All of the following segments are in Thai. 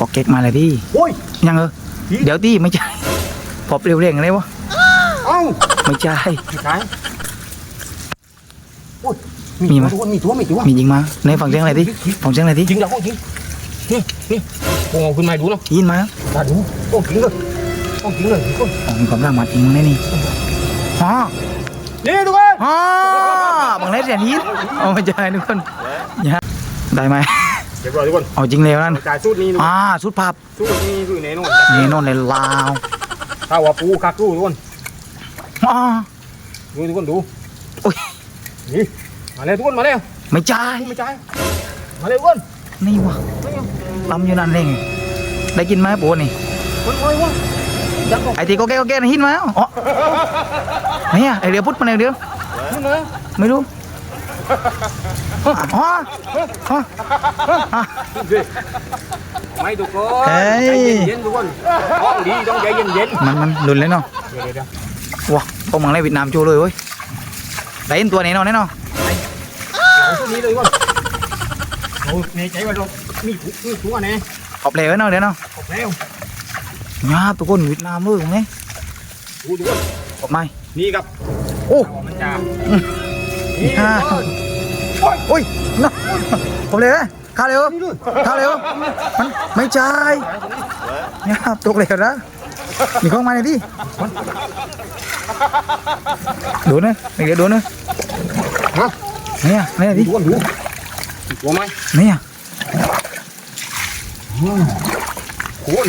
ก็เก๊กมาเลยพี่โอ้ยยังเออเดี๋ยวที่ไม่ใช่พบเร็วเร่งอะไรวะเอ้าไม่ใช่ไม่ใช่โอ้ยมีไหมตัวมีตัวมีตัวมียิงมาในฝั่งเสียงอะไรที่ฝั่งเสียงอะไรที่จริงเหรอจริงนี่นี่โอ้เอาขึ้นมาดูเนาะยินมาตาดูโอ้จริงเลยโอ้จริงเลยทุกคนอ๋อมีความร่างมาจริงมึงแน่นี่อ๋อนี่ทุกคนอ๋อมึงเล่นเสียงยินอ๋อไม่ใช่ทุกคนอย่าได้ไหม เรียบร้อยทุกคนเอาจริงเลยนั่นจ่ายสูตรนี้ทุกคนอ่าสุดภาพสูตรนี้คือแน่นอนนี่โนนในลาวถ้าว่าปูคักดูทุกคนอ๋อดูทุกคนดูโอ้ยนี่มาแล้วทุกคนมาแล้วไม่ใช่ไม่ใช่มาแล้วทุกคนนี่วะลำอยู่นั่นเองได้กินไหมปูนี่คนโอ้ยวะจังก็ไอ้ที่ก็แก้ก็แก้นะหินมาอ๋อเนี่ยไอ้เดียวพุทธมาเดียวขึ้นเลยไม่รู้ อ๋ออ๋อไม่ทุกคนใจเย็นๆทุกคนต้องดีต้องใจเย็นมันมันหลุนเลยเนาะว้าพวกมึงเล่นเวียดนามโชว์เลยเว้ยได้เห็นตัวนี้เนาะแน่นอนเอาสูตรนี้เลยทุกคนเอาในใจว่าเรามีถุมีถุงอันไหนขอบเหลวเนาะเดี๋ยวเนาะออกแล้วงาทุกคนเวียดนามเลยตรงนี้ดูทุกคนขอบไม่นี่ครับโอ้มันจะ นี่ฮะโอ้ยโอ้ยเนาะขอบเหลวข้าวเหลวนี่ด้วยข้าวเหลวมันไม่ใช่งาบตกเหลวนะมีข้องมาหน่อยดิดูนะเดี๋ยวดูนะฮะเนี่ยเนี่ยดิดูก่อนดูหัวไหมเนี่ยคุณ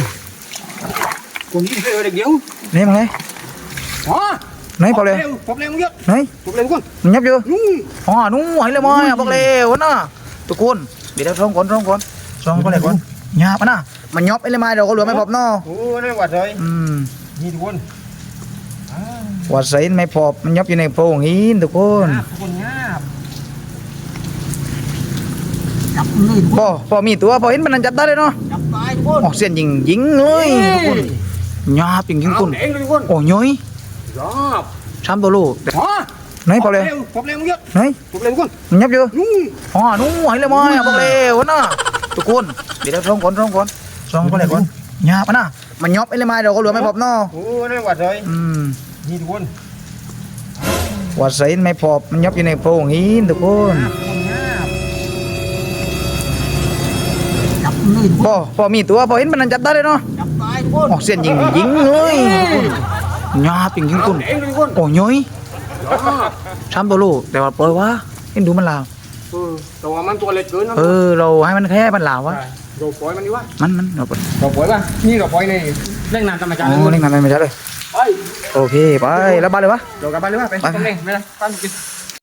คนนี้เป็นเด็กเดียวนี่มึงไงอ๋อ ไหนพอเลยผมเร็วเยอะไหนผมเร็วทุกคนมันยับอยู่นู่นอ๋อนู้นไหนเลยมั้ยบอกเลยวนะทุกคนเดี๋ยวร้องก่อนร้องก่อนร้องก่อนเลยก่อนหยาบนะมันยอบไอ้เลยมั้ยเราก็เหลือไม่พบเนาะโอ้นี่หวัดเลยอืมนี่ทุกคนว่าใส่ไม่พบมันยอบอยู่ในโพรงหินทุกคนงาบทุกคนงาบจับเลยทุกคนพอพอมีตัวพอเห็นมันนั่นจับได้เลยเนาะจับตายทุกคนออกเส้นยิงยิงเลยทุกคนหยาบจริงจริงคุณเอาเองเลยทุกคนโอ้ยย้อย ยอบสามตัวลูกอ๋อไหนพอเลยผมเร็วเยอะไหนผมเร็วทุกคนมันยับอยู่นู่นอ๋อนู้นไหนเลยมั้ยบอกเลยวนะทุกคนเดี๋ยวร้องก่อนร้องก่อนร้องก่อนเลยก่อนหยาบนะมันยอบไอ้เลยมั้ยเราก็เหลือไม่พบเนาะโอ้นี่หวัดเลยอืมนี่ทุกคนว่าใส่ไม่พอมันยับอยู่ในโพรงหินทุกคนงาบทุกคนงาบจับเลยทุกคนพอพอมีตัวพอเห็นมันนั่นจับได้เลยเนาะจับตายทุกคนออกเส้นยิงยิงเลยห ยาบจริงจริงคุณเอาเองเลยทุกคนโอ้ยย้อยยอบสามตัวลูกแต่ว่าปล่อยว่าเห็นดูมันลาวเออแต่ว่ามันตัวเล็กเกินนะเออเราให้มันแค่มันลาววะเราปล่อยมันดีวะมันมันเราปล่อยเราปล่อยป่ะนี่เราปล่อยในเร่งน้ำธรรมชาติอ๋อเล่นงานไม่ใช่เลยไปโอเคไปแล้วบ้านเลยวะเรากลับบ้านเลยวะไปไปตรงนี้ไม่ได้บ้านกิน